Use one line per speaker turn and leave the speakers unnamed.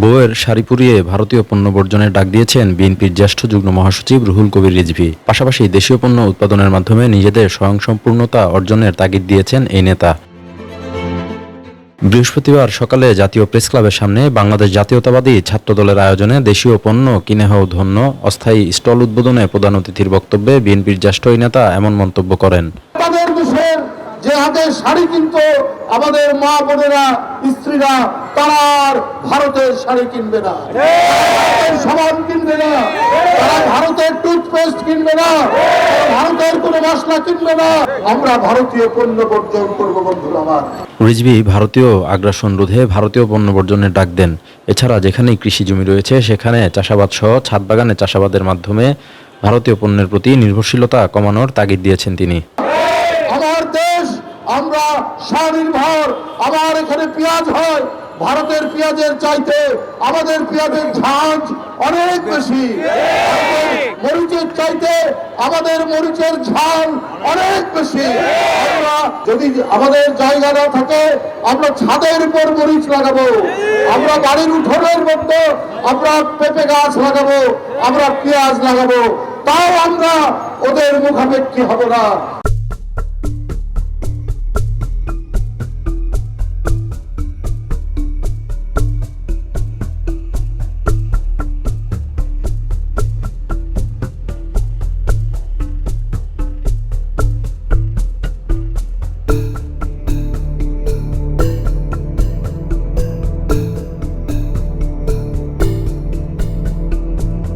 বউয়ের শাড়ি পুরিয়ে ভারতীয় পণ্য বর্জনের ডাক দিয়েছেন বিএনপির জ্যেষ্ঠ যুগ্ম মহাসচিব রুহুল কবির রিজভী। পাশাপাশি দেশীয় পণ্য উৎপাদনের মাধ্যমে নিজেদের স্বয়ংসম্পূর্ণতা অর্জনের তাগিদ দিয়েছেন এই নেতা। বৃহস্পতিবার সকালে জাতীয় প্রেস ক্লাবের সামনে বাংলাদেশ জাতীয়তাবাদী ছাত্রদলের আয়োজনে দেশীয় পণ্য কিনে হও ধন্য, অস্থায়ী স্টল উদ্বোধনে প্রধান অতিথির বক্তব্যে বিএনপির জ্যেষ্ঠ নেতা এমন মন্তব্য করেন।
যে হাতে শাড়ি কিনতো, আমাদের মা বোনেরা স্ত্রীরা, তারা ভারতের শাড়ি কিনবে না। সাবান কিনবে না। তারা ভারতের টুথপেস্ট কিনবে না। ভারতের কোনো মশলা কিনবে না। আমরা ভারতীয় পণ্য বর্জন করব বন্ধুরা আমার।
রিজভী ভারতীয় আগ্রাসন রোধে ভারতীয় পণ্য বর্জনের ডাক দেন। এছাড়া যেখানেই কৃষি জমি রয়েছে, সেখানে চাষাবাদ সহ ছাদ বাগানে চাষাবাদের মাধ্যমে ভারতীয় পণ্যের প্রতি নির্ভরশীলতা কমানোর তাগিদ দিয়েছেন তিনি।
আমরা স্বনির্ভর। আমার এখানে পেঁয়াজ হয়, ভারতের পেঁয়াজের চাইতে আমাদের পেঁয়াজের ঝাঁজ অনেক বেশি। মরিচের চাইতে আমাদের মরিচের ঝাল অনেক বেশি। আমরা যদি আমাদের জায়গা না থাকে, আমরা ছাদের উপর মরিচ লাগাবো। আমরা বাড়ির উঠোনের মধ্যে আমরা পেঁপে গাছ লাগাবো, আমরা পেঁয়াজ লাগাবো। তাও আমরা ওদের মুখাপেক্ষি হব না।